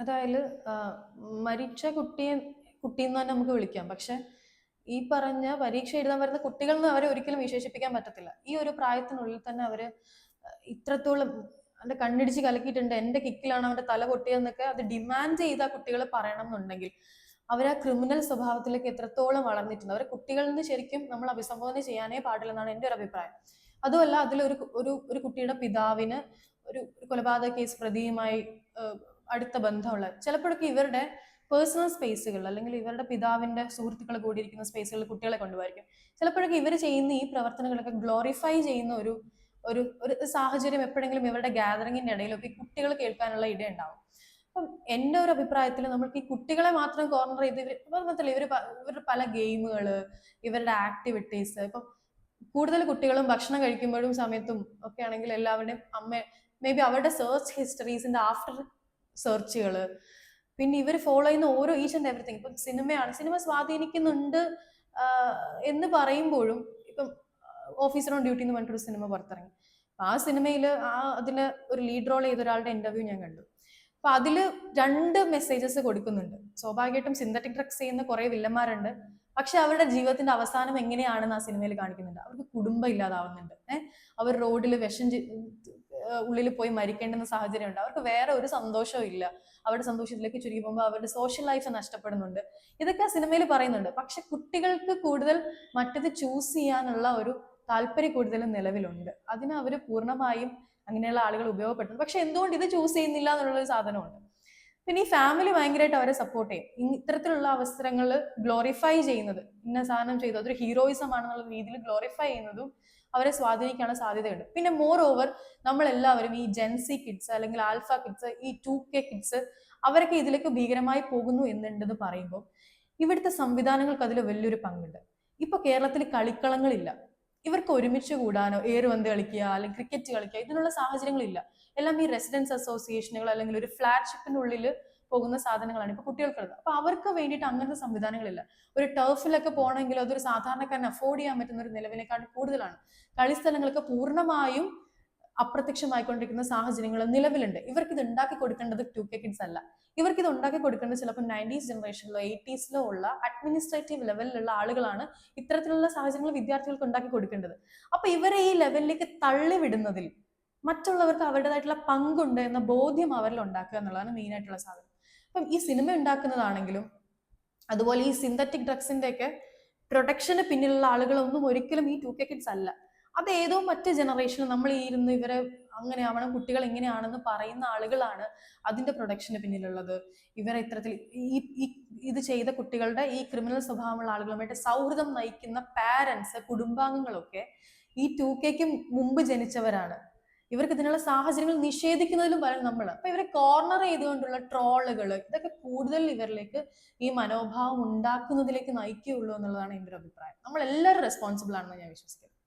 അതായത് മരിച്ച കുട്ടിയെ കുട്ടി എന്ന് തന്നെ നമുക്ക് വിളിക്കാം. പക്ഷെ ഈ പറഞ്ഞ പരീക്ഷ എഴുതാൻ വരുന്ന കുട്ടികൾ എന്ന് അവരെ ഒരിക്കലും വിശേഷിപ്പിക്കാൻ പറ്റത്തില്ല. ഈ ഒരു പ്രായത്തിനുള്ളിൽ തന്നെ അവർ ഇത്രത്തോളം അവന്റെ കണ്ണിടിച്ച് കലക്കിയിട്ടുണ്ട് എന്റെ കിക്കിലാണ് അവന്റെ തല പൊട്ടിയതെന്നൊക്കെ അത് ഡിമാൻഡ് ചെയ്ത കുട്ടികൾ പറയണം എന്നുണ്ടെങ്കിൽ അവർ ആ ക്രിമിനൽ സ്വഭാവത്തിലേക്ക് എത്രത്തോളം വളർന്നിട്ടുണ്ട്. അവരെ കുട്ടികളിൽ നിന്ന് ശരിക്കും നമ്മൾ അഭിസംബോധന ചെയ്യാനേ പാടില്ലെന്നാണ് എന്റെ ഒരു അഭിപ്രായം. അതുമല്ല അതിലൊരു ഒരു ഒരു കുട്ടിയുടെ പിതാവിന് ഒരു കൊലപാതക കേസ് പ്രതിയുമായി അടുത്ത ബന്ധമുള്ള ചിലപ്പോഴൊക്കെ ഇവരുടെ പേഴ്സണൽ സ്പേസുകൾ അല്ലെങ്കിൽ ഇവരുടെ പിതാവിന്റെ സുഹൃത്തുക്കൾ കൂടിയിരിക്കുന്ന സ്പേസുകളിൽ കുട്ടികളെ കൊണ്ടുപോയിരിക്കും. ചിലപ്പോഴൊക്കെ ഇവർ ചെയ്യുന്ന ഈ പ്രവർത്തനങ്ങളൊക്കെ ഗ്ലോറിഫൈ ചെയ്യുന്ന ഒരു ഒരു ഒരു സാഹചര്യം എപ്പോഴെങ്കിലും ഇവരുടെ ഗാദറിങ്ങിന്റെ ഇടയിലൊക്കെ ഈ കുട്ടികൾ കേൾക്കാനുള്ള ഇടയുണ്ടാവും. അപ്പം എന്റെ ഒരു അഭിപ്രായത്തിൽ നമ്മൾക്ക് ഈ കുട്ടികളെ മാത്രം കോർണർ ചെയ്ത് ഇവർ മാത്രമല്ല ഇവർ ഇവരുടെ പല ഗെയിമുകൾ ഇവരുടെ ആക്ടിവിറ്റീസ് ഇപ്പം കൂടുതൽ കുട്ടികളും ഭക്ഷണം കഴിക്കുമ്പോഴും സമയത്തും ഒക്കെ ആണെങ്കിൽ എല്ലാവരുടെയും അമ്മ മേ ബി അവരുടെ സെർച്ച് ഹിസ്റ്ററീസിന്റെ ആഫ്റ്റർ സെർച്ചുകൾ പിന്നെ ഇവർ ഫോളോ ചെയ്യുന്ന ഓരോ ഈച്ച് ആൻഡ് എവറിത്തിങ് ഇപ്പം സിനിമയാണ്. സിനിമ സ്വാധീനിക്കുന്നുണ്ട് എന്ന് പറയുമ്പോഴും ഇപ്പം ഓഫീസർ ഓൺ ഡ്യൂട്ടി എന്ന് പറഞ്ഞിട്ടൊരു സിനിമ പുറത്തിറങ്ങി. അപ്പം ആ സിനിമയിൽ ആ അതിൽ ഒരു ലീഡ് റോൾ ചെയ്ത ഒരാളുടെ ഇന്റർവ്യൂ ഞാൻ കണ്ടു. അപ്പം അതിൽ രണ്ട് മെസ്സേജസ് കൊടുക്കുന്നുണ്ട്. സ്വാഭാവികമായിട്ടും സിന്തറ്റിക് ഡ്രഗ്സ് ചെയ്യുന്ന കുറേ വില്ലന്മാരുണ്ട്. പക്ഷെ അവരുടെ ജീവിതത്തിന്റെ അവസാനം എങ്ങനെയാണെന്ന് ആ സിനിമയിൽ കാണിക്കുന്നുണ്ട്. അവർക്ക് കുടുംബം ഇല്ലാതാവുന്നുണ്ട്. ഏഹ് അവർ റോഡിൽ വിഷം ഉള്ളിൽ പോയി മരിക്കേണ്ടുന്ന സാഹചര്യം ഉണ്ട് അവർക്ക് വേറെ ഒരു സന്തോഷവും ഇല്ല. അവരുടെ സന്തോഷത്തിലേക്ക് ചുരുങ്ങി പോകുമ്പോൾ അവരുടെ സോഷ്യൽ ലൈഫ് നഷ്ടപ്പെടുന്നുണ്ട്. ഇതൊക്കെ സിനിമയിൽ പറയുന്നുണ്ട്. പക്ഷെ കുട്ടികൾക്ക് കൂടുതൽ മറ്റത് ചൂസ് ചെയ്യാനുള്ള ഒരു താല്പര്യം കൂടുതലും നിലവിലുണ്ട്. അതിന് അവർ പൂർണമായും അങ്ങനെയുള്ള ആളുകൾ ഉപയോഗപ്പെടുത്തുന്നു പക്ഷെ എന്തുകൊണ്ട് ഇത് ചൂസ് ചെയ്യുന്നില്ല എന്നുള്ള ഒരു സാധനമുണ്ട്. പിന്നെ ഈ ഫാമിലി ഭയങ്കരമായിട്ട് അവരെ സപ്പോർട്ട് ചെയ്യും. ഇത്തരത്തിലുള്ള അവസരങ്ങൾ ഗ്ലോറിഫൈ ചെയ്യുന്നത്. ഇന്ന സാധനം ചെയ്തു. അതൊരു ഹീറോയിസം ആണെന്നുള്ള രീതിയിൽ ഗ്ലോറിഫൈ ചെയ്യുന്നതും അവരെ സ്വാധീനിക്കാനുള്ള സാധ്യതയുണ്ട്. പിന്നെ മോർ ഓവർ നമ്മൾ എല്ലാവരും ഈ ജെൻസി കിഡ്സ് അല്ലെങ്കിൽ ആൽഫ കിഡ്സ് ഈ ടു കെ കിഡ്സ് അവരൊക്കെ ഇതിലേക്ക് ഭീകരമായി പോകുന്നു എന്നുണ്ടെന്ന് പറയുമ്പോൾ ഇവിടുത്തെ സംവിധാനങ്ങൾക്ക് അതിൽ വലിയൊരു പങ്കുണ്ട്. ഇപ്പൊ കേരളത്തിൽ കളിക്കളങ്ങളില്ല. ഇവർക്ക് ഒരുമിച്ച് കൂടാനോ ഏറുപന്ത് കളിക്കുക അല്ലെങ്കിൽ ക്രിക്കറ്റ് കളിക്കുക ഇതിനുള്ള സാഹചര്യങ്ങളില്ല. എല്ലാം ഈ റെസിഡൻസ് അസോസിയേഷനുകൾ അല്ലെങ്കിൽ ഒരു ഫ്ലാഗ്ഷിപ്പിന്റെ ഉള്ളിൽ പോകുന്ന സാധനങ്ങളാണ് ഇപ്പൊ കുട്ടികൾക്കുള്ളത്. അപ്പൊ അവർക്ക് വേണ്ടിയിട്ട് അങ്ങനത്തെ സംവിധാനങ്ങളില്ല. ഒരു ടർഫിലൊക്കെ പോകണമെങ്കിൽ അതൊരു സാധാരണക്കാരൻ അഫോർഡ് ചെയ്യാൻ പറ്റുന്ന ഒരു നിലവിനേക്കാൾ കൂടുതലാണ്. കളിസ്ഥലങ്ങളൊക്കെ പൂർണമായും അപ്രത്യക്ഷമായിക്കൊണ്ടിരിക്കുന്ന സാഹചര്യങ്ങൾ നിലവിലുണ്ട്. ഇവർക്ക് ഇത് ഉണ്ടാക്കി കൊടുക്കേണ്ടത് ടു കെ കിഡ്സ് അല്ല. ഇവർക്ക് ഇത് ഉണ്ടാക്കി കൊടുക്കേണ്ടത് ചിലപ്പോൾ നയന്റീസ് ജനറേഷനിലോ എയ്റ്റീസിലോ ഉള്ള അഡ്മിനിസ്ട്രേറ്റീവ് ലെവലിലുള്ള ആളുകളാണ് ഇത്തരത്തിലുള്ള സാഹചര്യങ്ങൾ വിദ്യാർത്ഥികൾക്ക് ഉണ്ടാക്കി കൊടുക്കേണ്ടത്. അപ്പൊ ഇവരെ ഈ ലെവലിലേക്ക് തള്ളിവിടുന്നതിൽ മറ്റുള്ളവർക്ക് അവരുടേതായിട്ടുള്ള പങ്കുണ്ട് എന്ന ബോധ്യം അവരിൽ ഉണ്ടാക്കുക എന്നുള്ളതാണ് മെയിനായിട്ടുള്ള സാധനം. അപ്പം ഈ സിനിമ ഉണ്ടാക്കുന്നതാണെങ്കിലും അതുപോലെ ഈ സിന്തറ്റിക് ഡ്രഗ്സിന്റെ ഒക്കെ പ്രൊട്ടക്ഷന് പിന്നിലുള്ള ആളുകളൊന്നും ഒരിക്കലും ഈ ടു കെ കിഡ്സ് അല്ല. അത് ഏതോ മറ്റു ജനറേഷനിൽ നമ്മൾ ഈ ഇരുന്ന് ഇവരെ അങ്ങനെ ആവണം കുട്ടികൾ എങ്ങനെയാണെന്ന് പറയുന്ന ആളുകളാണ് അതിന്റെ പ്രൊഡക്ഷന് പിന്നിലുള്ളത്. ഇവരെ ഇത്തരത്തിൽ ഈ ഇത് ചെയ്ത കുട്ടികളുടെ ഈ ക്രിമിനൽ സ്വഭാവമുള്ള ആളുകളുമായിട്ട് സൗഹൃദം നയിക്കുന്ന പാരൻസ് കുടുംബാംഗങ്ങളൊക്കെ ഈ ടു കെക്ക് മുമ്പ് ജനിച്ചവരാണ്. ഇവർക്ക് ഇതിനുള്ള സാഹചര്യങ്ങൾ നിഷേധിക്കുന്നതിലും പലരും നമ്മൾ അപ്പൊ ഇവരെ കോർണർ ചെയ്തുകൊണ്ടുള്ള ട്രോളുകൾ ഇതൊക്കെ കൂടുതൽ ഇവരിലേക്ക് ഈ മനോഭാവം ഉണ്ടാക്കുന്നതിലേക്ക് നയിക്കുകയുള്ളൂ എന്നുള്ളതാണ് എന്റെ ഒരു അഭിപ്രായം. നമ്മൾ എല്ലാവരും റെസ്പോൺസിബിൾ ആണെന്ന് ഞാൻ വിശ്വസിക്കുന്നത്